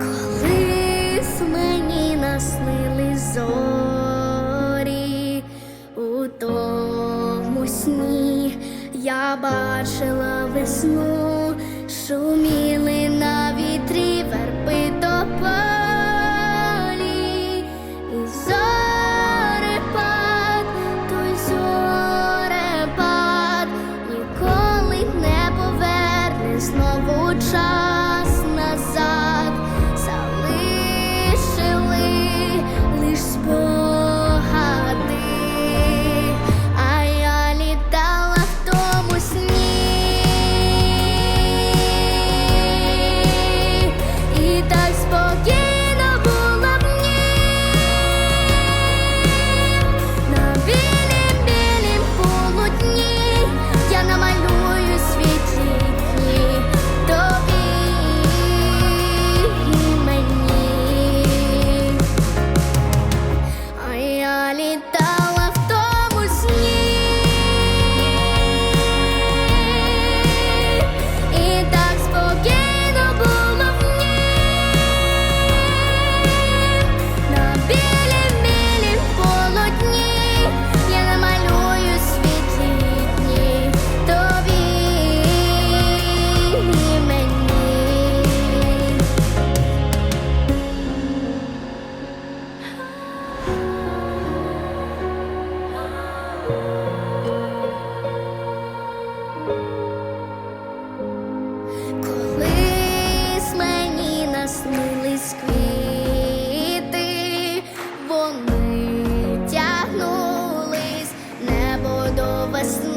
Колись мені наснили зорі у тому сні. Я бачила весну, шуміли на вітрі верби тополі і зорепад, той зорепад ніколи не поверне знову час. whisper was